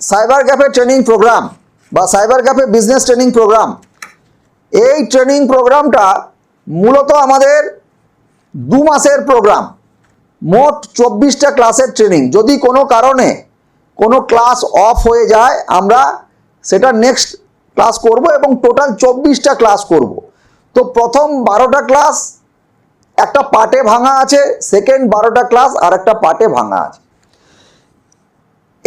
Cyber cafe training program বা cyber cafe business training program এই training প্রোগ্রামটা মূলত আমাদের দু মাসের প্রোগ্রাম মোট চব্বিশটা ক্লাসের ট্রেনিং যদি কোনো কারণে কোনো ক্লাস অফ হয়ে যায়, আমরা সেটা নেক্সট ক্লাস করব এবং টোটাল চব্বিশটা ক্লাস করব। তো প্রথম বারোটা ক্লাস একটা পার্টে ভাঙা আছে সেকেন্ড বারোটা ক্লাস আর একটা পার্টে ভাঙা আছে।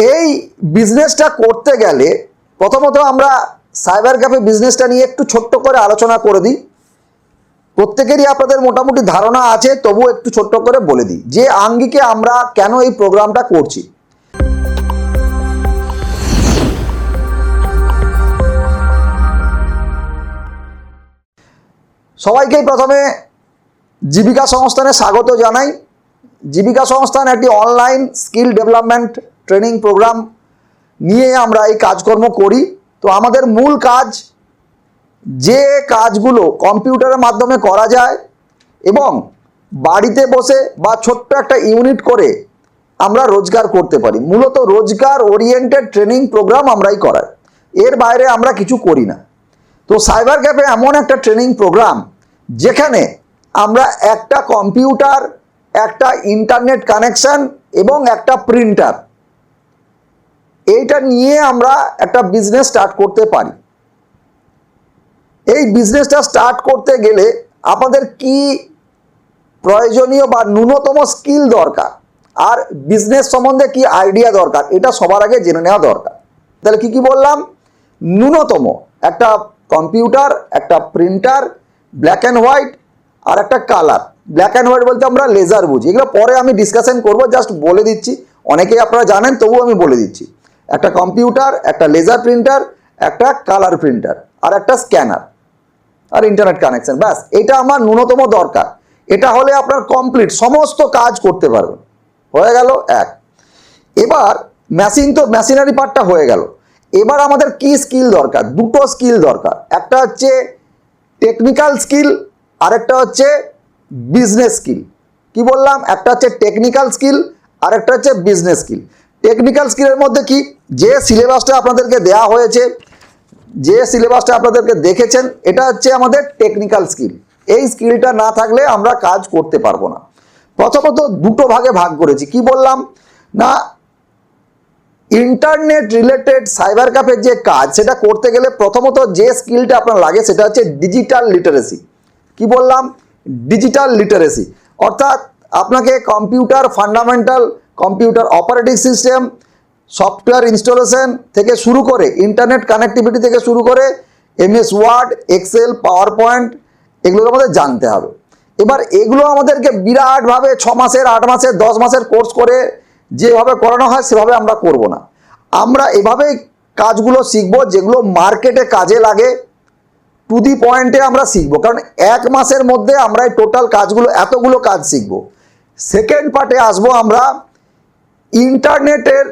এই বিজনেসটা করতে গেলে প্রথমত আমরা সাইবার ক্যাফে বিজনেসটা নিয়ে একটু ছোট্ট করে আলোচনা করে দিই। প্রত্যেকেরই আপনাদের মোটামুটি ধারণা আছে তবু একটু ছোট্ট করে বলে দিই যে আঙ্গিকে আমরা কেন এই প্রোগ্রামটা করছি। সবাইকেই প্রথমে জীবিকা সংস্থানে স্বাগত জানাই। জীবিকা সংস্থান একটি online skill development training program নিয়ে আমরা এই কাজকর্ম করি। তো আমাদের মূল কাজ যে কাজগুলো কম্পিউটারের মাধ্যমে করা যায় এবং বাড়িতে বসে বা ছোট্ট একটা ইউনিট করে আমরা রোজগার করতে পারি। মূলত রোজগার ওরিয়েন্টেড ট্রেনিং প্রোগ্রাম আমরাই করাই। এর বাইরে আমরা কিছু করি না। তো সাইবার ক্যাফে এমন একটা ট্রেনিং প্রোগ্রাম যেখানে আমরা একটা কম্পিউটার একটা ইন্টারনেট কানেকশন এবং একটা প্রিন্টার এইটা নিয়ে আমরা একটা বিজনেস স্টার্ট করতে পারি। এই বিজনেসটা স্টার্ট করতে গেলে আমাদের কি প্রয়োজনীয় বা ন্যূনতম স্কিল দরকার? আর বিজনেস সম্বন্ধে কি আইডিয়া দরকার? এটা সবার আগে জেনে নেওয়া দরকার। তাহলে কি কি বললাম? ন্যূনতম একটা কম্পিউটার একটা প্রিন্টার ব্ল্যাক অ্যান্ড হোয়াইট আর একটা কালার ব্ল্যাক অ্যান্ড হোয়াইট বলতে আমরা লেজার বুঝি। এগুলো পরে আমি ডিসকাশন করব জাস্ট বলে দিচ্ছি। অনেকেই আপনারা জানেন, তবুও আমি বলে দিচ্ছি। একটা কম্পিউটার, একটা লেজার প্রিন্টার একটা কালার প্রিন্টার আর একটা স্ক্যানার আর ইন্টারনেট কানেকশন ব্যাস, এটা আমার ন্যূনতম দরকার। এটা হলে আপনার কমপ্লিট সমস্ত কাজ করতে পারবেন। হয়ে গেল এক। এবার মেশিন তো মেশিনারি পার্টটা হয়ে গেল। এবার আমাদের কি স্কিল দরকার? দুটো স্কিল দরকার। একটা হচ্ছে টেকনিক্যাল স্কিল আরেকটা হচ্ছে বিজনেস স্কিল কি বললাম? একটা হচ্ছে টেকনিক্যাল স্কিল আর একটা হচ্ছে বিজনেস স্কিল টেকনিক্যাল স্কিলের মধ্যে কি? যে সিলেবাসটা আপনাদেরকে দেওয়া হয়েছে, যে সিলেবাসটা আপনাদেরকে দেখেছেন, এটা হচ্ছে আমাদের টেকনিক্যাল স্কিল এই স্কিলটা না থাকলে আমরা কাজ করতে পারব না। প্রথমত দুটো ভাগে ভাগ করেছি। কি বললাম? না ইন্টারনেট রিলেটেড সাইবার ক্যাফের যে কাজ, সেটা করতে গেলে প্রথমত যে স্কিলটা আপনার লাগে, সেটা হচ্ছে ডিজিটাল লিটারেসি কি বললাম? ডিজিটাল লিটারেসি অর্থাৎ আপনাকে computer fundamental computer operating system software installation থেকে শুরু করে ইন্টারনেট কানেক্টিভিটি থেকে শুরু করে MS word, excel power point এগুলো আমাদের জানতে হবে। এবার এগুলো আমাদেরকে বিরাটভাবে ছ মাসের, আট মাসের, দশ মাসের কোর্স করে যেভাবে করানো হয় সেভাবে আমরা করব না। আমরা এভাবেই কাজগুলো শিখব যেগুলো মার্কেটে কাজে লাগে টু দি পয়েন্টে আমরা শিখব। কারণ এক মাসের মধ্যে আমরা এই টোটাল কাজগুলো, এতগুলো কাজ শিখব। সেকেন্ড পার্টে আসব আমরা ইন্টারনেটের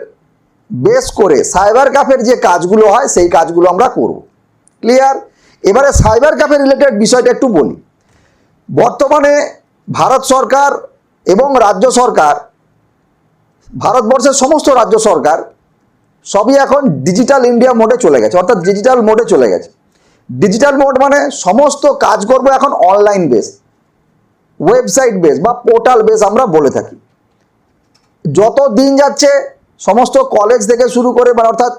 বেস করে সাইবার ক্যাফের যে কাজগুলো হয়, সেই কাজগুলো আমরা করব। ক্লিয়ার এবারে সাইবার ক্যাফে রিলেটেড বিষয়টা একটু বলি। বর্তমানে ভারত সরকার এবং রাজ্য সরকার, ভারতবর্ষের সমস্ত রাজ্য সরকার সবই এখন ডিজিটাল ইন্ডিয়া মোডে চলে গেছে, অর্থাৎ ডিজিটাল মোডে চলে গেছে। ডিজিটাল মোড মানে সমস্ত কাজ করব এখন অনলাইন বেস ওয়েবসাইট বেস বা পোর্টাল বেস আমরা বলে থাকি। যত দিন যাচ্ছে সমস্ত কলেজ থেকে শুরু করে মানে অর্থাৎ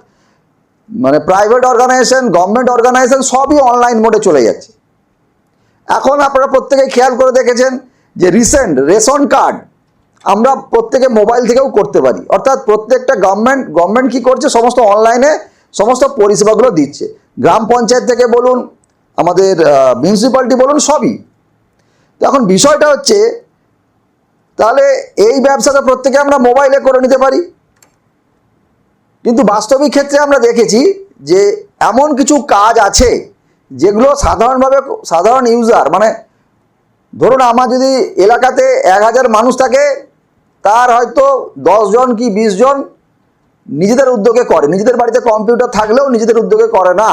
মানে প্রাইভেট অর্গানাইজেশন গভর্নমেন্ট অর্গানাইজেশন সবই অনলাইন মোডে চলে যাচ্ছে। এখন আপনারা প্রত্যেকে খেয়াল করে দেখেছেন যে রিসেন্ট রেশন কার্ড আমরা প্রত্যেকে মোবাইল থেকেও করতে পারি। অর্থাৎ প্রত্যেকটা গভর্নমেন্ট গভর্নমেন্ট কি করছে? সমস্ত অনলাইনে সমস্ত পরিষেবাগুলো দিচ্ছে। গ্রাম পঞ্চায়েত থেকে বলুন, আমাদের মিউনিসিপ্যালিটি বলুন, সবই। তো এখন বিষয়টা হচ্ছে, তাহলে এই ব্যবসাটা প্রত্যেকে আমরা মোবাইলে করে নিতে পারি। কিন্তু বাস্তবিক ক্ষেত্রে আমরা দেখেছি যে এমন কিছু কাজ আছে যেগুলো সাধারণভাবে সাধারণ ইউজার মানে ধরুন আমার যদি এলাকাতে এক হাজার মানুষ থাকে, তার হয়তো জন কি জন নিজেদের উদ্যোগে করে। নিজেদের বাড়িতে কম্পিউটার থাকলেও নিজেদের উদ্যোগে করে না।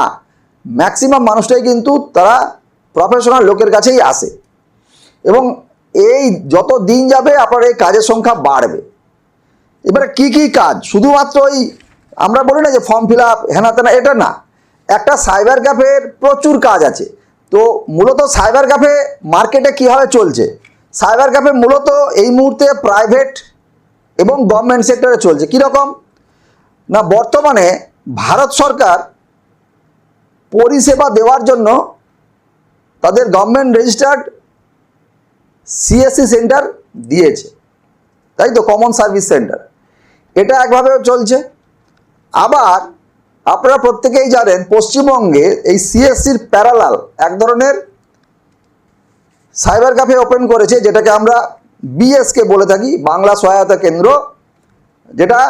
ম্যাক্সিমাম মানুষটাই কিন্তু তারা প্রফেশনাল লোকের কাছেই আসে। এবং এই যত দিন যাবে, আপনার এই কাজের সংখ্যা বাড়বে। এবারে কি কি কাজ? শুধুমাত্র ওই আমরা বলি না যে ফর্ম ফিল আপ হেনা তেনা, এটা না। একটা সাইবার ক্যাফের প্রচুর কাজ আছে। তো মূলত সাইবার ক্যাফে মার্কেটে কীভাবে চলছে? সাইবার ক্যাফে মূলত এই মুহূর্তে প্রাইভেট এবং গভর্নমেন্ট সেক্টরে চলছে। কীরকম না, বর্তমানে ভারত সরকার পরিষেবা দেওয়ার জন্য তাদের গভর্নমেন্ট রেজিস্টার্ড সিএসসি সেন্টার দিয়েছে। তাই তো? কমন সার্ভিস সেন্টার এটা একভাবে চলছে। আবার আপনারা প্রত্যেকেই জানেন পশ্চিমবঙ্গে এই সিএসসির প্যারালাল এক ধরনের সাইবার ক্যাফে ওপেন করেছে, যেটাকে আমরা বিএসকে বলে থাকি, বাংলা সহায়তা কেন্দ্র, যেটা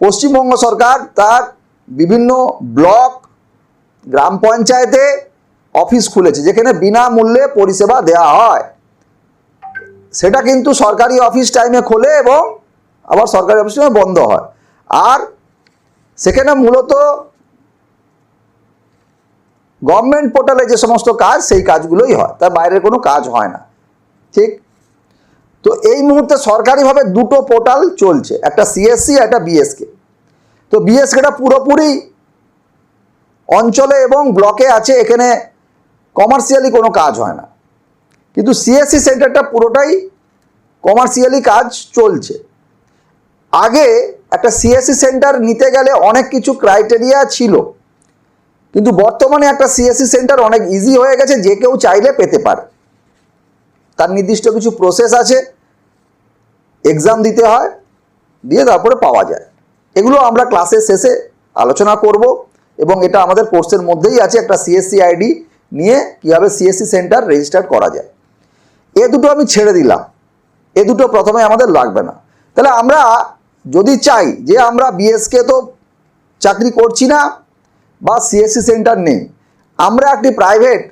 পশ্চিমবঙ্গ সরকার তার বিভিন্ন ব্লক, গ্রাম পঞ্চায়েতে অফিস খুলেছে, যেখানে বিনামূল্যে পরিষেবা দেওয়া হয়। সেটা কিন্তু সরকারি অফিস টাইমে খোলে এবং আবার সরকারি অফিস টাইমে বন্ধ হয়। আর সেখানে মূলত গভর্নমেন্ট পোর্টালে যে সমস্ত কাজ, সেই কাজগুলোই হয়। তার বাইরের কোনো কাজ হয় না। ঠিক? তো এই মুহূর্তে সরকারিভাবে দুটো পোর্টাল চলছে। একটা সিএসসি একটা বিএসকে তো বিএসকেটা পুরোপুরি অঞ্চলে এবং ব্লকে আছে, এখানে কমার্শিয়ালি কোনো কাজ হয় না। কিন্তু সিএসসি সেন্টারটা পুরোটাই কমার্শিয়ালি কাজ চলছে। আগে একটা সিএসসি সেন্টার নিতে গেলে অনেক কিছু ক্রাইটেরিয়া ছিল। কিন্তু বর্তমানে একটা সিএসসি সেন্টার অনেক ইজি হয়ে গেছে, যে কেউ চাইলে পেতে পারে। তার নির্দিষ্ট কিছু প্রসেস আছে এক্সাম দিতে হয়, দিয়ে তারপরে পাওয়া যায়। এগুলো আমরা ক্লাসের শেষে আলোচনা করব, এবং এটা আমাদের কোর্সের মধ্যেই আছে একটা সিএসসি আইডি নিয়ে কীভাবে সিএসসি সেন্টার রেজিস্টার করা যায়। এ দুটো আমি ছেড়ে দিলাম। এ দুটো প্রথমে আমাদের লাগবে না। তাহলে আমরা যদি চাই যে আমরা বিএসকে তো চাকরি করছি না, বা সিএসসি সেন্টার নেই, আমরা একটি প্রাইভেট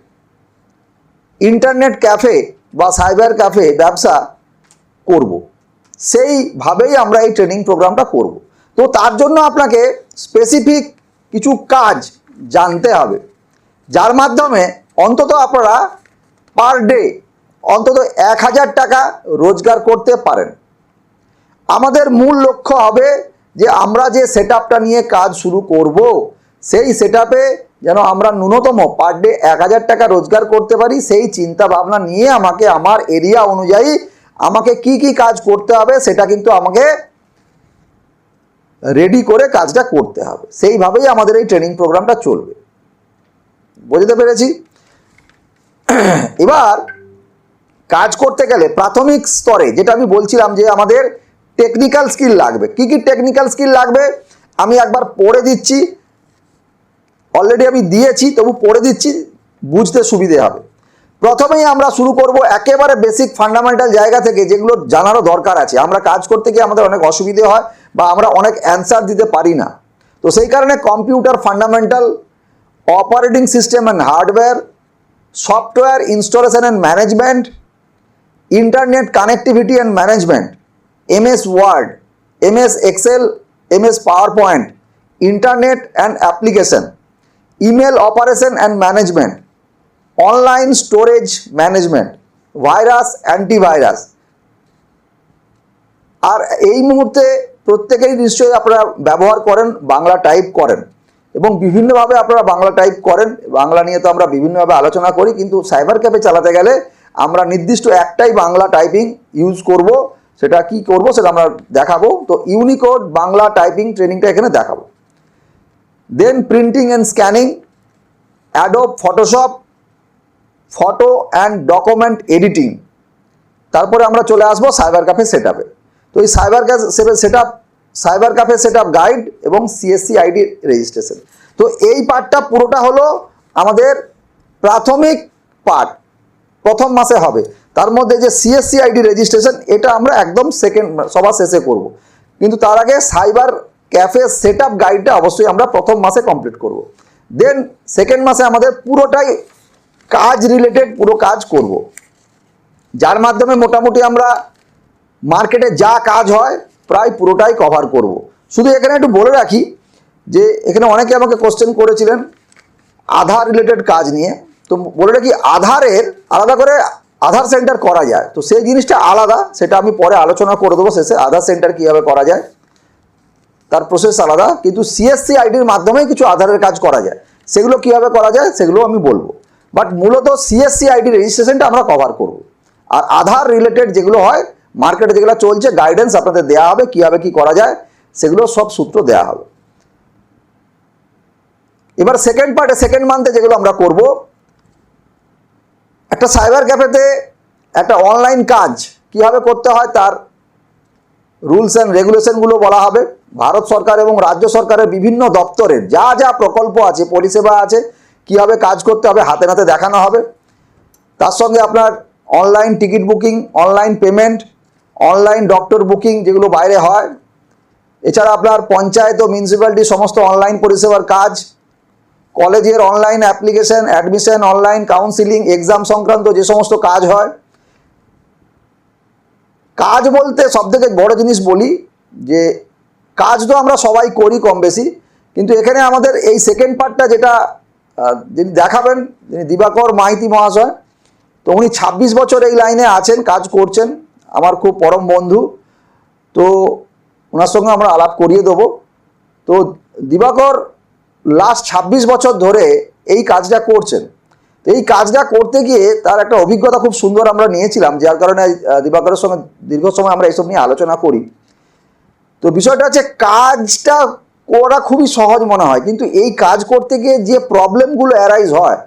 ইন্টারনেট ক্যাফে বা সাইবার ক্যাফে ব্যবসা করব। সেইভাবেই আমরা এই ট্রেনিং প্রোগ্রামটা করব। তো তার জন্য আপনাকে স্পেসিফিক কিছু কাজ জানতে হবে। যার মাধ্যমে অন্তত আপনারা পার ডে অন্তত এক হাজার টাকা রোজগার করতে পারেন। আমাদের মূল লক্ষ্য হবে যে আমরা যে সেট নিয়ে কাজ শুরু করব, সেই সেট যেন আমরা ন্যূনতম পার ডে এক হাজার টাকা রোজগার করতে পারি, সেই চিন্তা ভাবনা নিয়ে আমাকে আমার এরিয়া অনুযায়ী আমাকে কি কি কাজ করতে হবে সেটা কিন্তু আমাকে রেডি করে কাজটা করতে হবে। সেইভাবেই আমাদের এই ট্রেনিং প্রোগ্রামটা চলবে। বুঝতে পেরেছি? এবার কাজ করতে গেলে প্রাথমিক স্তরে যেটা আমি বলছিলাম যে আমাদের টেকনিক্যাল স্কিল লাগবে। কি কি টেকনিক্যাল স্কিল লাগবে? আমি একবার পড়ে দিচ্ছি। অলরেডি আমি দিয়েছি, তবু পড়ে দিচ্ছি, বুঝতে সুবিধে হবে। প্রথমেই আমরা শুরু করব একেবারে বেসিক ফান্ডামেন্টাল জায়গা থেকে, যেগুলো জানারও দরকার আছে। আমরা কাজ করতে গিয়ে আমাদের অনেক অসুবিধে হয় বা আমরা অনেক অ্যান্সার দিতে পারি না। তো সেই কারণে computer fundamental operating system and hardware software installation and management internet connectivity and management MS word MS excel MS power point internet and application email operation and management online storage management virus antivirus আর এই মুহূর্তে প্রত্যেকেই নিশ্চয়ই আপনারা ব্যবহার করেন, Bangla type করেন এবং বিভিন্নভাবে আপনারা বাংলা টাইপ করেন। বাংলা নিয়ে তো আমরা বিভিন্নভাবে আলোচনা করি, কিন্তু সাইবার ক্যাফে চালাতে গেলে আমরা নির্দিষ্ট একটাই বাংলা টাইপিং ইউজ করব। সেটা কি করব সেটা আমরা দেখাবো। তো ইউনিকোড বাংলা টাইপিং ট্রেনিংটা এখানে দেখাবো। Then printing and scanning Adobe Photoshop photo and document editing তারপরে আমরা চলে আসব সাইবার ক্যাফে সেট তো এই cyber cafe set cyber cafe set guide এবং সিএসসি আইডি রেজিস্ট্রেশন তো এই পার্টটা পুরোটা হলো আমাদের প্রাথমিক পার্ট প্রথম মাসে হবে। তার মধ্যে যে সিএসসি আইডি রেজিস্ট্রেশন এটা আমরা একদম সেকেন্ড সবার শেষে করব। কিন্তু তার আগে সাইবার ক্যাফে সেট আপ গাইডটা অবশ্যই আমরা প্রথম মাসে কমপ্লিট করব। দেন সেকেন্ড মাসে আমাদের পুরোটাই কাজ রিলেটেড পুরো কাজ করব। যার মাধ্যমে মোটামুটি আমরা মার্কেটে যা কাজ হয় প্রায় পুরোটাই কভার করব। শুধু এখানে একটু বলে রাখি যে এখানে অনেকে আমাকে কোশ্চেন করেছিলেন আধার রিলেটেড কাজ নিয়ে। তো বলে রাখি, আধারের আলাদা করে আধার সেন্টার করা যায়। তো সেই জিনিসটা আলাদা, সেটা আমি পরে আলোচনা করে দেবো শেষে, আধার সেন্টার কীভাবে করা যায়। তার প্রসেস আলাদা, কিন্তু সিএসসি আইডির মাধ্যমে কিছু আধারের কাজ করা যায়। সেগুলো কীভাবে করা যায়, সেগুলো আমি বলব। বাট মূলত সিএসসি আইডি রেজিস্ট্রেশনটা আমরা কভার করব। আর আধার রিলেটেড যেগুলো হয় মার্কেটে যেগুলো চলছে গাইডেন্স আপনাদের দেওয়া হবে, কীভাবে কি করা যায়, সেগুলো সব সূত্র দেওয়া হবে। এবার সেকেন্ড পার্টে সেকেন্ড মান্থে যেগুলো আমরা করব একটা সাইবার ক্যাফেতে একটা অনলাইন কাজ কীভাবে করতে হয় তার রুলস অ্যান্ড রেগুলেশনগুলো বলা হবে। ভারত সরকার এবং রাজ্য সরকারের বিভিন্ন দপ্তরের যা যা প্রকল্প আছে, পরিষেবা আছে, কীভাবে কাজ করতে হবে হাতে নাতে দেখানো হবে। তার সঙ্গে আপনার online ticket booking, online payment, online doctor booking যেগুলো বাইরে হয়। এছাড়া আপনার পঞ্চায়েত ও মিউনিসিপ্যালিটি সমস্ত অনলাইন পরিষেবার কাজ কলেজের online application admission online counselling exam সংক্রান্ত যে সমস্ত কাজ হয়। কাজ বলতে সব থেকে বড় জিনিস বলি যে, কাজ তো আমরা সবাই করি কম বেশি, কিন্তু এখানে আমাদের এই সেকেন্ড পার্টটা যেটা যিনি দেখাবেন, যিনি দিবাকর মাইতি মহাশয়, তো উনি ছাব্বিশ বছর এই লাইনে আছেন, কাজ করছেন, আমার খুব পরম বন্ধু। তো ওনার সঙ্গে আমরা আলাপ করিয়ে দেবো। তো দিবাকর লাস্ট ছাব্বিশ বছর ধরে এই কাজটা করছেন। তো এই কাজটা করতে গিয়ে তার একটা অভিজ্ঞতা খুব সুন্দর আমরা নিয়েছিলাম, যার কারণে দিবাকরের সঙ্গে, দীর্ঘ সময় আমরা এইসব নিয়ে আলোচনা করি। তো বিষয়টা হচ্ছে কাজটা করা খুবই সহজ মনে হয়, কিন্তু এই কাজ করতে গিয়ে যে প্রবলেমগুলো অ্যারাইজ হয়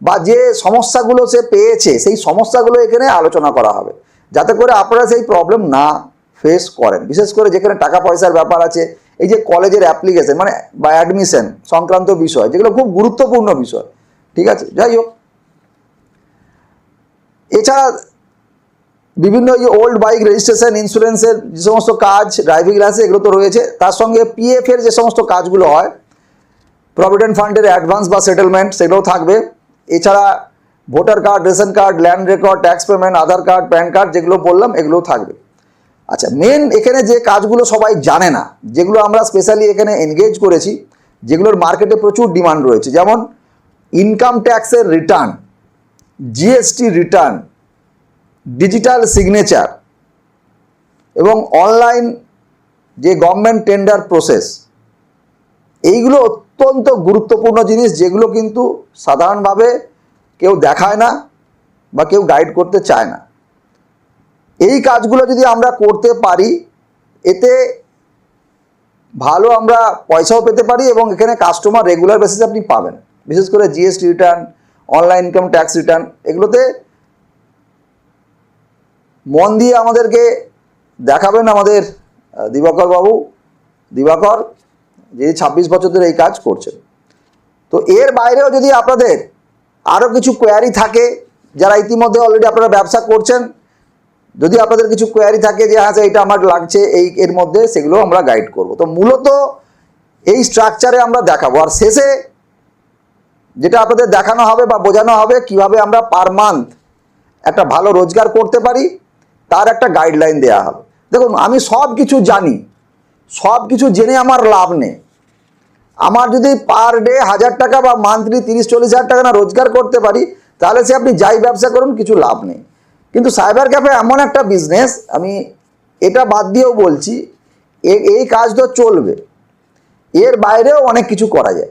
বা যে সমস্যাগুলো সে পেয়েছে, সেই সমস্যাগুলো এখানে আলোচনা করা হবে। যাতে করে আপনারা সেই প্রবলেম না ফেস করেন। বিশেষ করে যেখানে টাকা পয়সার ব্যাপার আছে এই যে কলেজের অ্যাপ্লিকেশন মানে বা অ্যাডমিশন সংক্রান্ত বিষয়, যেগুলো খুব গুরুত্বপূর্ণ বিষয়, ঠিক আছে? যাই হোক। এছাড়া বিভিন্ন এই ওল্ড বাইক রেজিস্ট্রেশন ইন্স্যুরেন্সের যে সমস্ত কাজ ড্রাইভিং লাইসেন্স এগুলো তো রয়েছে। তার সঙ্গে পিএফ এর যে সমস্ত কাজগুলো হয় প্রভিডেন্ট ফান্ডের অ্যাডভান্স বা সেটেলমেন্ট সেগুলোও থাকবে। এছাড়া voter card ration card land record tax payment Aadhaar card PAN card যেগুলো বললাম, এগুলোও থাকবে। আচ্ছা মেন এখানে যে কাজগুলো সবাই জানে না, যেগুলো আমরা স্পেশালি এখানে এনগেজ করেছি, যেগুলোর মার্কেটে প্রচুর ডিমান্ড রয়েছে, যেমন ইনকাম ট্যাক্সের return GST return digital signature এবং অনলাইন যে গভর্নমেন্ট টেন্ডার প্রসেস এইগুলো অত্যন্ত গুরুত্বপূর্ণ জিনিস, যেগুলো কিন্তু সাধারণভাবে কেউ দেখায় না বা কেউ গাইড করতে চায় না। এই কাজগুলো যদি আমরা করতে পারি, এতে ভালো আমরা পয়সাও পেতে পারি এবং এখানে কাস্টমার রেগুলার বেসিসে আপনি পাবেন। বিশেষ করে GST return online income tax return এগুলোতে মন দিয়ে আমাদেরকে দেখাবেন আমাদের দিবাকর বাবু। দিবাকর যে ছাব্বিশ বছর ধরে এই কাজ করছেন। তো এর বাইরেও যদি আপনাদের আরও কিছু কোয়ারি থাকে, যারা ইতিমধ্যে অলরেডি আপনারা ব্যবসা করছেন যদি আপনাদের কিছু কোয়ারি থাকে যে হ্যাঁ এটা আমার লাগছে, এই, এর মধ্যে সেগুলো আমরা গাইড করব। তো মূলত এই স্ট্রাকচারে আমরা দেখাবো। আর শেষে যেটা আপনাদের দেখানো হবে বা বোঝানো হবে, কীভাবে আমরা পার মান্থ একটা ভালো রোজগার করতে পারি, তার একটা গাইডলাইন দেওয়া হবে। দেখুন, আমি সব কিছু জানি, সব কিছু জেনে আমার লাভ নেই। আমার যদি পার ডে হাজার টাকা বা মান্থলি তিরিশ চল্লিশ হাজার টাকা না রোজগার করতে পারি, তাহলে সে আপনি যাই ব্যবসা করুন, কিছু লাভ নেই। কিন্তু সাইবার ক্যাফে এমন একটা বিজনেস আমি এটা বাদ দিয়েও বলছি এই কাজ তো চলবে। এর বাইরেও অনেক কিছু করা যায়।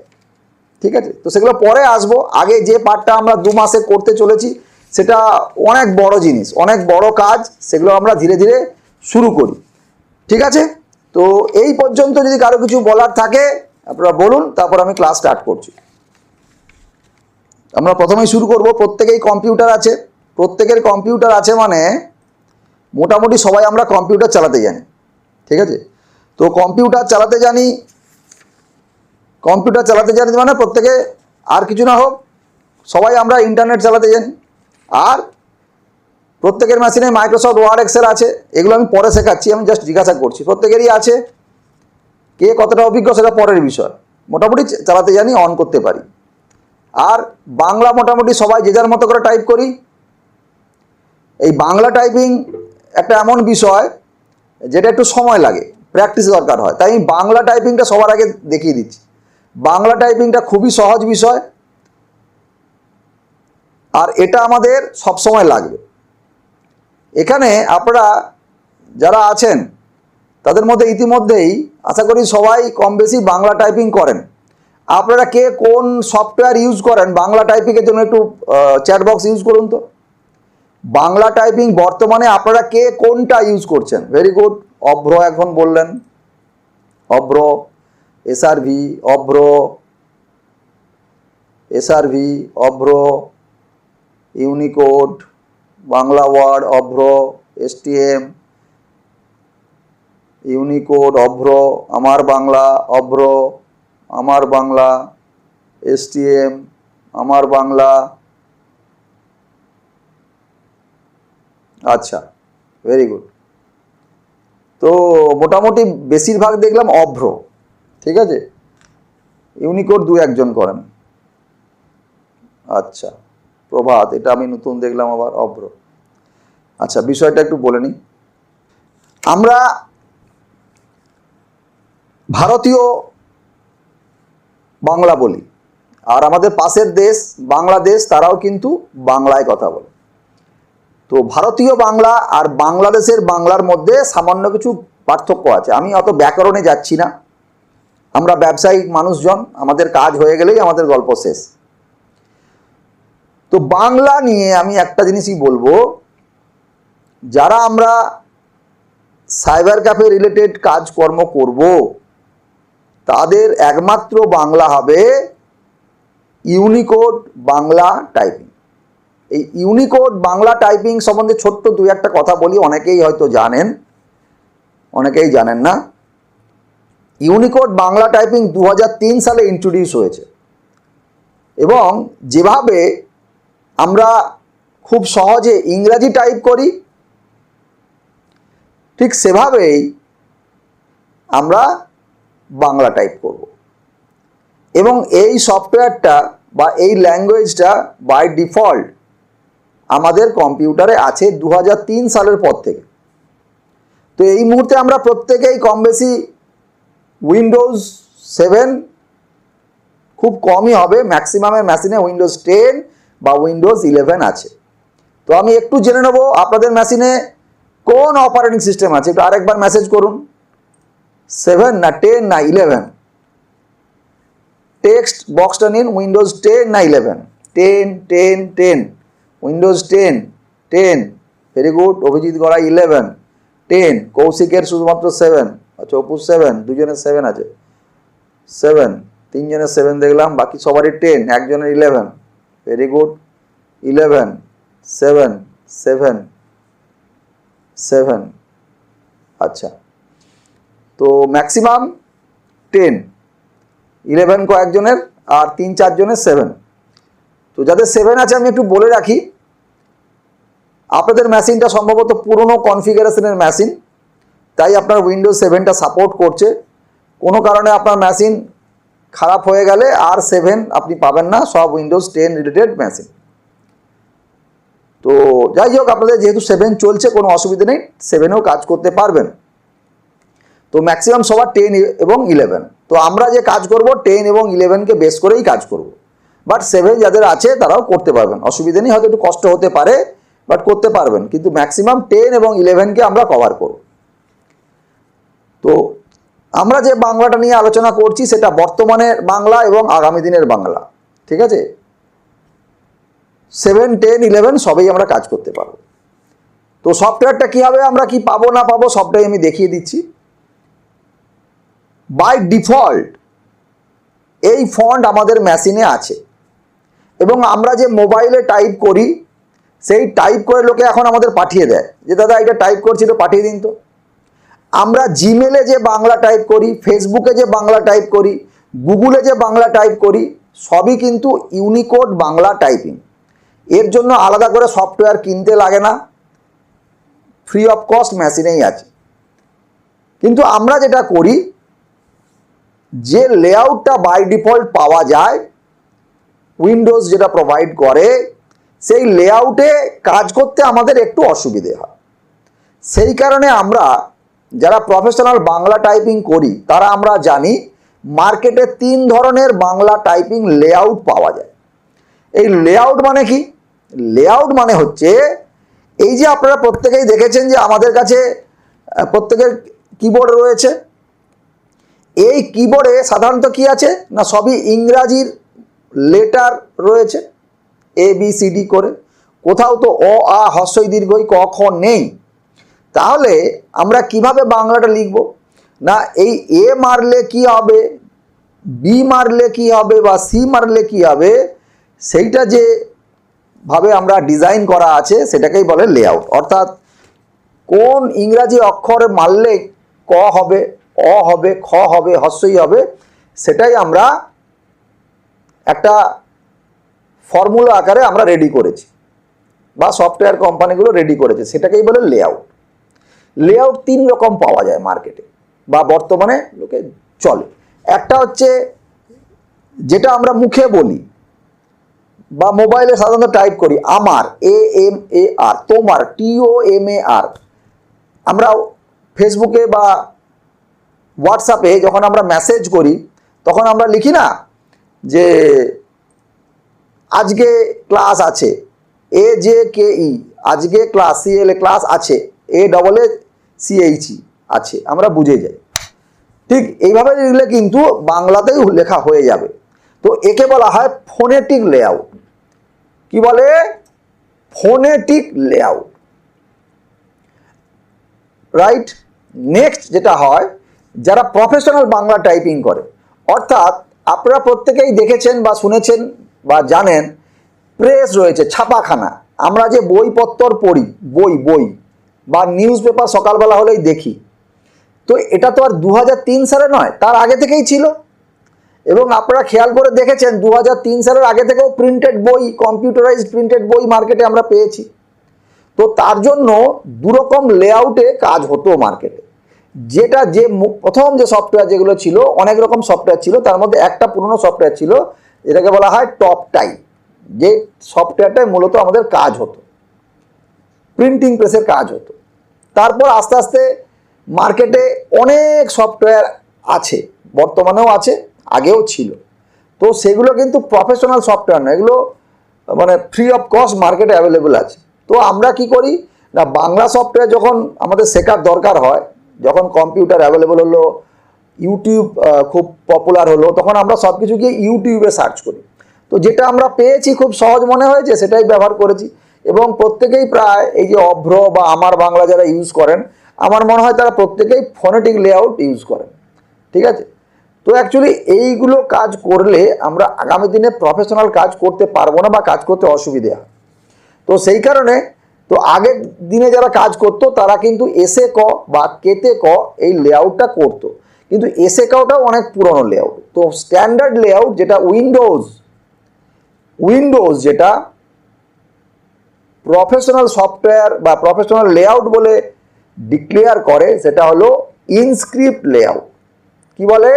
ঠিক আছে? তো সেগুলো পরে আসব। আগে যে পার্টটা আমরা দু মাসে করতে চলেছি, সেটা অনেক বড় জিনিস, অনেক বড় কাজ, সেগুলো আমরা ধীরে ধীরে শুরু করি। ঠিক আছে? তো এই পর্যন্ত যদি কারও কিছু বলার থাকে, আপনারা বলুন, তারপর আমি ক্লাস স্টার্ট করছি। আমরা প্রথমেই শুরু করব, প্রত্যেকেই কম্পিউটার আছে। প্রত্যেকের কম্পিউটার আছে মানে মোটামুটি সবাই আমরা কম্পিউটার চালাতে জানি, ঠিক আছে? তো কম্পিউটার চালাতে জানি কম্পিউটার চালাতে জানি মানে প্রত্যেকে আর কিছু না হোক, সবাই আমরা ইন্টারনেট চালাতে জানি। আর প্রত্যেকের মেশিনে মাইক্রোসফট ওয়ার্ড এক্সেল আছে, এগুলো আমি পরে শেখাচ্ছি, আমি জাস্ট জিজ্ঞাসা করছি। প্রত্যেকেরই আছে, কে কতটা অভিজ্ঞ সেটা পরের বিষয়। মোটামুটি চালাতে জানি অন করতে পারি। আর বাংলা মোটামুটি সবাই যে যার মতো করে টাইপ করি এই বাংলা টাইপিং একটা এমন বিষয় যেটা একটু সময় লাগে প্র্যাকটিস দরকার হয়। তাই আমি বাংলা টাইপিংটা সবার আগে দেখিয়ে দিচ্ছি। বাংলা টাইপিংটা খুবই সহজ বিষয়, আর এটা আমাদের সব সময় লাগবে। এখানে আপনারা যারা আছেন, তাদের মধ্যে ইতিমধ্যেই আশা করি সবাই কম বেশি বাংলা টাইপিং করেন। আপনারা কে কোন সফটওয়্যার ইউজ করেন? বাংলা টাইপিংয়ের জন্য একটু চ্যাট বক্স ইউজ করুন তো। বাংলা টাইপিং বর্তমানে আপনারা কে, কোনটা ইউজ করছেন? ভেরি গুড অভ্র এখন বললেন। Avro SRV Avro SRV Avro Unicode Bangla word Avro STM Unicode Avro, আমার বাংলা, অভ্র, আমার বাংলা এসটিএম আমার বাংলা আচ্ছা ভেরি গুড তো মোটামুটি বেশিরভাগ দেখলাম অভ্র, ঠিক আছে? ইউনিকোড দু একজন করেন। আচ্ছা প্রভাত, এটা আমি নতুন দেখলাম আবার, অভ্র। আচ্ছা বিষয়টা একটু বলে নিই। আমরা ভারতীয় বাংলা বলি, আর আমাদের পাশের দেশ, বাংলাদেশ, তারাও কিন্তু বাংলায় কথা বলে। তো ভারতীয় বাংলা আর বাংলাদেশের বাংলার মধ্যে সামান্য কিছু পার্থক্য আছে। আমি অত ব্যাকরণে যাচ্ছি না। আমরা ব্যবসায়িক মানুষজন, আমাদের কাজ হয়ে গেলেই আমাদের গল্প শেষ। তো বাংলা নিয়ে আমি একটা জিনিসই বলব, যারা আমরা সাইবার ক্যাফে রিলেটেড কাজকর্ম করব, তাদের একমাত্র বাংলা হবে ইউনিকোড বাংলা টাইপিং। এই ইউনিকোড বাংলা টাইপিং সম্বন্ধে ছোট্ট দু একটা কথা বলি, অনেকেই হয়তো জানেন, অনেকেই জানেন না। ইউনিকোড বাংলা টাইপিং দু হাজার তিন সালে ইন্ট্রোডিউস হয়েছে এবং যেভাবে আমরা খুব সহজে ইংরাজি টাইপ করি, ঠিক সেভাবেই আমরা বাংলা টাইপ করব। এবং এই সফটওয়্যারটা বা এই ল্যাঙ্গুয়েজটা বাই ডিফল্ট আমাদের কম্পিউটারে আছে দু হাজার তিন সালের পর থেকে। তো এই মুহূর্তে আমরা প্রত্যেকেই কম বেশি উইন্ডোজ সেভেন খুব কমই হবে ম্যাক্সিমামের মেশিনে উইন্ডোজ টেন বা উইন্ডোজ ইলেভেন আছে। তো আমি একটু জেনে নেব আপনাদের মেশিনে কোন অপারেটিং সিস্টেম আছে, একটু আরেকবার মেসেজ করুন। সেভেন না টেন না ইলেভেন টেক্সট বক্সটা নিন উইন্ডোজ টেন না eleven ten ten ten Windows ten ten very good Abhijit Gora eleven ten কৌশিকের শুধুমাত্র সেভেন আচ্ছা অপুর সেভেন দুজনের সেভেন আছে। সেভেন তিনজনের সেভেন দেখলাম, বাকি সবারই টেন একজনের eleven very good eleven seven seven seven আচ্ছা। তো ম্যাক্সিমাম টেন ইলেভেন কয়েকজনের, আর তিন চারজনের সেভেন তো যাদের সেভেন আছে, আমি একটু বলে রাখি। আপনাদের মেশিনটা সম্ভবত পুরনো কনফিগারেশনের মেশিন তাই আপনার উইন্ডোজ সেভেনটা সাপোর্ট করছে। কোনো কারণে আপনার মেশিন খারাপ হয়ে গেলে আর সেভেন আপনি পাবেন না, সব উইন্ডোজ টেন রিলেটেড মেশিন তো যাই হোক, আপনাদের যেহেতু সেভেন চলছে, কোনো অসুবিধা নেই সেভেনেও কাজ করতে পারবেন। তো ম্যাক্সিমাম সবার টেন এবং ইলেভেন তো আমরা যে কাজ করব টেন এবং ইলেভেনকে বেস করেই কাজ করব। বাট সেভেন যাদের আছে, তারাও করতে পারবেন। অসুবিধা নেই, হয়তো একটু কষ্ট হতে পারে বাট করতে পারবেন। কিন্তু ম্যাক্সিমাম টেন এবং ইলেভেনকে আমরা কভার করব। তো আমরা যে বাংলাটা নিয়ে আলোচনা করছি, সেটা বর্তমানের বাংলা এবং আগামী দিনের বাংলা। ঠিক আছে? সেভেন টেন ইলেভেন সবই আমরা কাজ করতে পারব। তো সফটওয়্যারটা কী হবে, আমরা কি পাবো, না পাবো, সবটাই আমি দেখিয়ে দিচ্ছি। বাই ডিফল্ট এই ফন্ট আমাদের মেশিনে আছে। এবং আমরা যে মোবাইলে টাইপ করি, সেই টাইপ করে লোকে এখন আমাদের পাঠিয়ে দেয়। যে দাদা এটা টাইপ করছি তো পাঠিয়ে দিন তো। আমরা জিমেলে যে বাংলা টাইপ করি ফেসবুকে যে বাংলা টাইপ করি গুগলে যে বাংলা টাইপ করি, সবই কিন্তু ইউনিকোড বাংলা টাইপিং এর জন্য আলাদা করে সফটওয়্যার কিনতে লাগে না। ফ্রি অফ কস্ট মেশিনেই আছে। কিন্তু আমরা যেটা করি, যে লেআউটটা বাই ডিফল্ট পাওয়া যায় উইন্ডোজ যেটা প্রোভাইড করে, সেই লেআউটে কাজ করতে আমাদের একটু অসুবিধে হয়। সেই কারণে আমরা যারা প্রফেশনাল বাংলা টাইপিং করি, তারা আমরা জানি মার্কেটে তিন ধরনের বাংলা টাইপিং লেআউট পাওয়া যায়। এই লেআউট মানে কি? লেআউট মানে হচ্ছে, এই যে আপনারা প্রত্যেকেই দেখেছেন যে আমাদের কাছে প্রত্যেকের কিবোর্ড রয়েছে। এই কিবোর্ডে সাধারণত কি আছে? না সবই ইংরাজির লেটার রয়েছে এ বি সি ডি করে। কোথাও তো অ, আ, হস্যই দীর্ঘই ক, খ নেই। তাহলে আমরা কীভাবে বাংলাটা লিখব? না, এই এ মারলে কি হবে বি মারলে কি হবে বা সি মারলে কি হবে, সেইটা যে ভাবে আমরা ডিজাইন করা আছে, সেটাকেই বলে লেআউট অর্থাৎ কোন ইংরাজি অক্ষর মারলে ক হবে, অ হবে, খ হবে, হস্যই হবে, সেটাই আমরা একটা ফর্মুলা আকারে আমরা রেডি করেছি বা সফটওয়্যার কোম্পানিগুলো রেডি করেছে, সেটাকেই বলে লেআউট লেআউট তিন রকম পাওয়া যায় মার্কেটে বা বর্তমানে লোকে চলে। একটা হচ্ছে যেটা আমরা মুখে বলি বা মোবাইলে সাধারণত টাইপ করি, আমার এ এম এ আর তোমার টিও এম এ আর আমরা ফেসবুকে বা হোয়াটসঅ্যাপে যখন আমরা মেসেজ করি, তখন আমরা লিখি না যে আজকে ক্লাস আছে এ জে কে ই আজকে class C L A class আছে এ ডবল এ সিএইচই আছে, আমরা বুঝে যাই। ঠিক এইভাবে লিখলে কিন্তু বাংলাতেই লেখা হয়ে যাবে। তো একে বলা হয় ফোনেটিক লেআউট কি বলে? ফোনেটিক লেআউট রাইট নেক্সট যেটা হয়, যারা প্রফেশনাল বাংলা টাইপিং করে, অর্থাৎ আপনারা প্রত্যেকেই দেখেছেন বা শুনেছেন বা জানেন প্রেস রয়েছে, ছাপাখানা। আমরা যে বইপত্তর পড়ি, বই বই, বা নিউজ পেপার সকালবেলা হলেই দেখি। তো এটা তো আর দু হাজার তিন সালে নয়, তার আগে থেকেই ছিল। এবং আপনারা খেয়াল করে দেখেছেন দু হাজার তিন সালের আগে থেকেও প্রিন্টেড বই কম্পিউটারাইজ প্রিন্টেড বই মার্কেটে আমরা পেয়েছি। তো তার জন্য দুরকম লেআউটে কাজ হতো মার্কেটে যেটা যে প্রথম যে সফটওয়্যার যেগুলো ছিল, অনেক রকম সফটওয়্যার ছিল, তার মধ্যে একটা পুরনো সফটওয়্যার ছিল, যেটাকে বলা হয় টপ টাই যে সফটওয়্যারটায় মূলত আমাদের কাজ হতো। প্রিন্টিং প্রেসের কাজ হতো। তারপর আস্তে আস্তে মার্কেটে অনেক সফটওয়্যার আছে, বর্তমানেও আছে, আগেও ছিল। তো সেগুলো কিন্তু প্রফেশনাল সফটওয়্যার না এগুলো মানে ফ্রি অফ কস্ট মার্কেটে অ্যাভেলেবল আছে। তো আমরা কি করি, না, বাংলা সফটওয়্যার যখন আমাদের শেখার দরকার হয় যখন কম্পিউটার অ্যাভেলেবল হলো ইউটিউব খুব পপুলার হলো, তখন আমরা সব কিছু গিয়ে ইউটিউবে সার্চ করি। তো যেটা আমরা পেয়েছি খুব সহজ মনে হয়েছে, সেটাই ব্যবহার করেছি। এবং প্রত্যেকেই প্রায় এই যে অভ্র বা আমার বাংলা যারা ইউজ করেন, আমার মনে হয় তারা প্রত্যেকেই ফোনেটিক লেআউট ইউজ করেন। ঠিক আছে? তো অ্যাকচুয়ালি এইগুলো কাজ করলে আমরা আগামী দিনে প্রফেশনাল কাজ করতে পারব না বা কাজ করতে অসুবিধে হয়। তো সেই কারণে তো আগের দিনে যারা কাজ করতো, তারা কিন্তু এসে ক বা কেতে ক এই লেআউটটা করতো। কিন্তু এসে কটাও অনেক পুরনো লেআউট তো স্ট্যান্ডার্ড লেআউট যেটা উইন্ডোজ উইন্ডোজ যেটা প্রফেশনাল সফটওয়্যার বা প্রফেশনাল লেআউট বলে ডিক্লেয়ার করে, সেটা হলো ইনস্ক্রিপ্ট লেআউট কি বলে?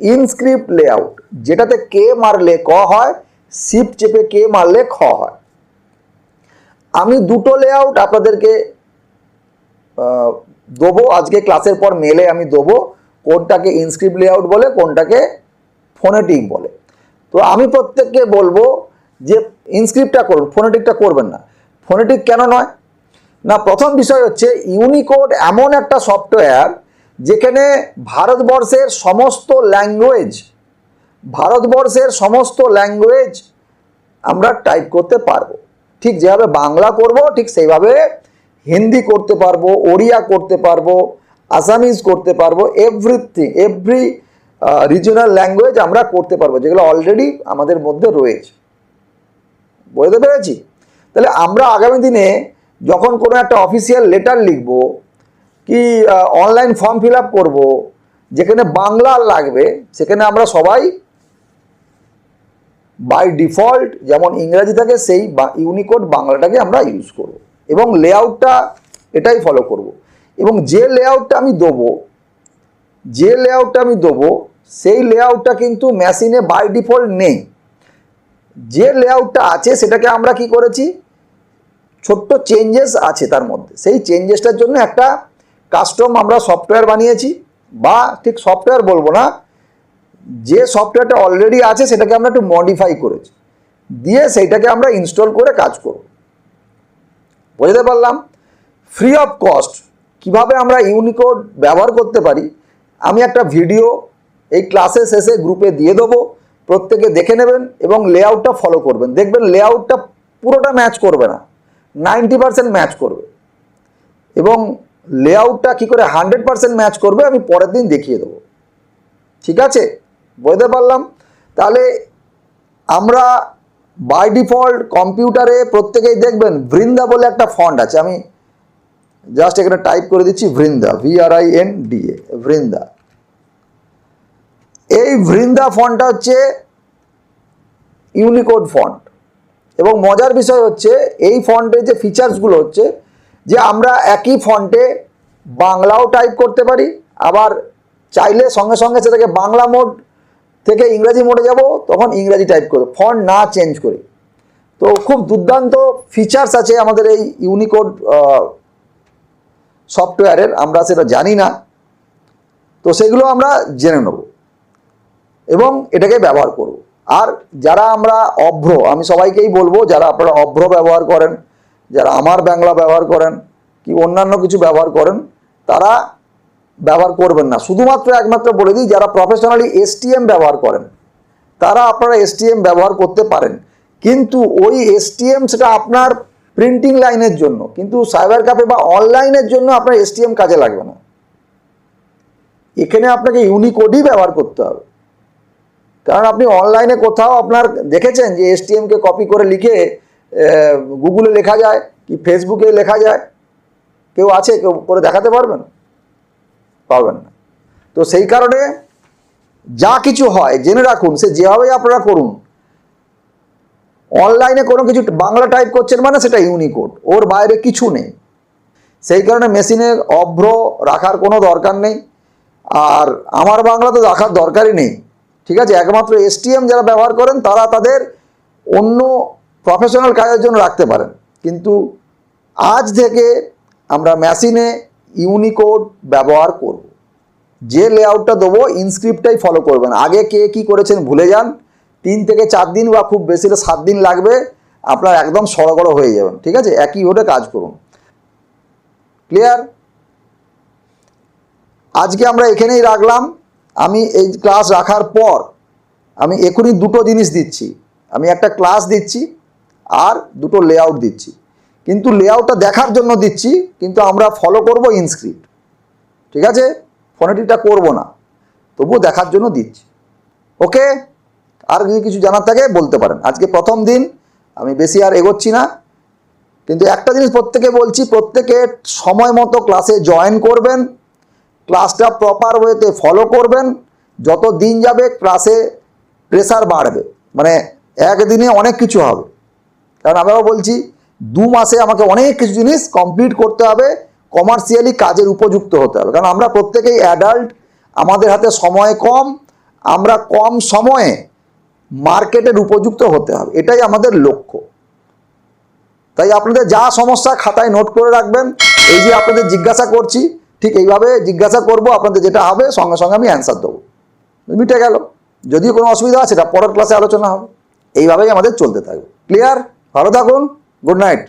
ইনস্ক্রিপ্ট লেআউট যেটাতে কে মারলে ক হয় শিফট চেপে কে মারলে খ হয়। আমি দুটো লেআউট আপনাদেরকে দেবো। আজকে ক্লাসের পর মেলে আমি দেবো কোনটাকে ইনস্ক্রিপ্ট লেআউট বলে, কোনটাকে ফোনেটিক বলে। তো আমি প্রত্যেককে বলব যে ইনস্ক্রিপ্টটা করুন ফোনেটিকটা করবেন না। ফোনেটিক কেন নয়? না, প্রথম বিষয় হচ্ছে ইউনিকোড এমন একটা সফটওয়্যার যেখানে ভারতবর্ষের সমস্ত ল্যাঙ্গুয়েজ ভারতবর্ষের সমস্ত ল্যাঙ্গুয়েজ আমরা টাইপ করতে পারব। ঠিক যেভাবে বাংলা করব, ঠিক সেইভাবে হিন্দি করতে পারব, ওড়িয়া করতে পারব, আসামিজ করতে পারব এভরিথিং এভরি রিজনাল ল্যাঙ্গুয়েজ আমরা করতে পারব, যেগুলো অলরেডি আমাদের মধ্যে রয়েছে। বুঝতে পেরেছি? তাহলে আমরা আগামী দিনে যখন কোনো একটা অফিসিয়াল লেটার লিখব, কি অনলাইন ফর্ম ফিল আপ করব, যেখানে বাংলা লাগবে, সেখানে আমরা সবাই বাই ডিফল্ট যেমন ইংরাজি থাকে, সেই ইউনিকোড বাংলাটাকে আমরা ইউজ করব। এবং লেআউটটা এটাই ফলো করব। এবং যে লেআউটটা আমি দেবো, যে লেআউটটা আমি দেবো, সেই লেআউটটা কিন্তু মেশিনে বাই ডিফল্ট নেই। যে লেআউটটা আছে, সেটাকে আমরা কি করেছি? ছোট্ট চেঞ্জেস আছে তার মধ্যে। সেই চেঞ্জেসটার জন্য একটা কাস্টম আমরা সফটওয়্যার বানিয়েছি, বা ঠিক সফটওয়্যার বলব না যে সফটওয়্যারটা অলরেডি আছে, সেটাকে আমরা একটু মডিফাই করেছি। দিয়ে সেইটাকে আমরা ইনস্টল করে কাজ করব। বুঝতে পারলাম? ফ্রি অফ কস্ট কীভাবে আমরা ইউনিকোড ব্যবহার করতে পারি? আমি একটা ভিডিও এই ক্লাসে শেষে গ্রুপে দিয়ে দেবো। প্রত্যেকে দেখে নেবেন এবং লেআউটটা ফলো করবেন। দেখবেন লেআউটটা পুরোটা ম্যাচ করবে না। নাইনটি পার্সেন্ট ম্যাচ করবে। এবং লেআউটটা কী করে হান্ড্রেড পার্সেন্ট ম্যাচ করবে, আমি পরের দিন দেখিয়ে দেবো। ঠিক আছে? বুঝতে পারলাম। তাহলে আমরা বাই ডিফল্ট কম্পিউটারে প্রত্যেকেই দেখবেন বৃন্দা বলে একটা ফন্ট আছে। আমি জাস্ট এখানে টাইপ করে দিচ্ছি Vrinda V R I N D A Vrinda. এই বৃন্দা ফন্টটা হচ্ছে ইউনিকোড ফন্ট এবং মজার বিষয় হচ্ছে এই ফন্টের যে ফিচার্সগুলো হচ্ছে যে আমরা একই ফন্টে বাংলাও টাইপ করতে পারি, আবার চাইলে সঙ্গে সঙ্গে সেটাকে বাংলা মোড থেকে ইংরাজি মোডে যাব, তখন ইংরাজি টাইপ করব ফন্ট না চেঞ্জ করে। তো খুব দুর্দান্ত ফিচার্স আছে আমাদের এই ইউনিকোড সফটওয়্যারের আমরা সেটা জানি না। তো সেগুলো আমরা জেনে নেব এবং এটাকে ব্যবহার করব। আর যারা আমরা অভ্র, আমি সবাইকেই বলব, যারা আপনারা অভ্র ব্যবহার করেন, যারা আমার বাংলা ব্যবহার করেন, কি অন্যান্য কিছু ব্যবহার করেন, তারা ব্যবহার করবেন না। শুধুমাত্র একমাত্র বলে দিই, যারা প্রফেশনালি এসটিএম ব্যবহার করেন, তারা আপনারা এসটিএম ব্যবহার করতে পারেন। কিন্তু ওই এসটিএম সেটা আপনার প্রিন্টিং লাইনের জন্য, কিন্তু সাইবার ক্যাফে বা অনলাইনের জন্য আপনার এসটিএম কাজে লাগবে না। এখানে আপনাকে ইউনিকোডই ব্যবহার করতে হবে। কারণ আপনি অনলাইনে কোথাও আপনার দেখেছেন যে এসটিএমকে কপি করে লিখে গুগলে লেখা যায়, কি ফেসবুকে লেখা যায়? কেউ আছে? কেউ করে দেখাতে পারবেন? পারবেন না। তো সেই কারণে যা কিছু হয়, জেনে রাখুন, সে যেভাবেই আপনারা করুন, অনলাইনে কোনো কিছু বাংলা টাইপ করছেন মানে সেটা ইউনিকোড ওর বাইরে কিছু নেই। সেই কারণে মেশিনে অভ্র রাখার কোনো দরকার নেই, আর আমার বাংলা তো রাখার দরকারই নেই, ঠিক আছে? একমাত্র এসটিএম যারা ব্যবহার করেন, তারা তাদের অন্য প্রফেশনাল কাজের জন্য রাখতে পারেন। কিন্তু আজ থেকে আমরা মেশিনে ইউনিকোড ব্যবহার করব। যে লেআউটটা দেবো, ইনস্ক্রিপ্টটাই ফলো করবেন আগে কে কি করেছেন ভুলে যান। তিন থেকে চার দিন বা খুব বেশি সাত দিন লাগবে, আপনার একদম সড়গড় হয়ে যাবেন, ঠিক আছে? একইভাবে কাজ করুন। ক্লিয়ার আজকে আমরা এখানেই রাখলাম। আমি এই ক্লাস রাখার পর আমি এখনই দুটো জিনিস দিচ্ছি। আমি একটা ক্লাস দিচ্ছি আর দুটো লেআউট দিচ্ছি। কিন্তু লেআউটটা দেখার জন্য দিচ্ছি, কিন্তু আমরা ফলো করব ইনস্ক্রিপ্ট ঠিক আছে? ফোনেটিকটা করব না। তবুও দেখার জন্য দিচ্ছি। ওকে আর যদি কিছু জানার থাকে বলতে পারেন। আজকে প্রথম দিন, আমি বেশি আর এগোচ্ছি না। কিন্তু একটা জিনিস প্রত্যেকে বলছি, প্রত্যেকে সময় মতো ক্লাসে জয়েন করবেন। ক্লাসটা প্রপার ওয়েতে ফলো করবেন। যত দিন যাবে ক্লাসে প্রেসার বাড়বে। মানে একদিনে অনেক কিছু হবে। কারণ আমরাও বলছি দু মাসে আমাকে অনেক কিছু জিনিস কমপ্লিট করতে হবে কমার্শিয়ালি কাজের উপযুক্ত হতে হবে। কারণ আমরা প্রত্যেকেই অ্যাডাল্ট আমাদের হাতে সময় কম, আমরা কম সময়ে মার্কেটের উপযুক্ত হতে হবে। এটাই আমাদের লক্ষ্য। তাই আপনাদের যা সমস্যা খাতায় নোট করে রাখবেন। এই যে আপনাদের জিজ্ঞাসা করছি, ঠিক এইভাবে জিজ্ঞাসা করব, আপনাদের যেটা হবে, সঙ্গে সঙ্গে আমি অ্যান্সার দেবো। মিটে গেল। যদি কোনো অসুবিধা আছে, সেটা পরের ক্লাসে আলোচনা হবে। এইভাবেই আমাদের চলতে থাকবে। ক্লিয়ার ভালো থাকুন। Good night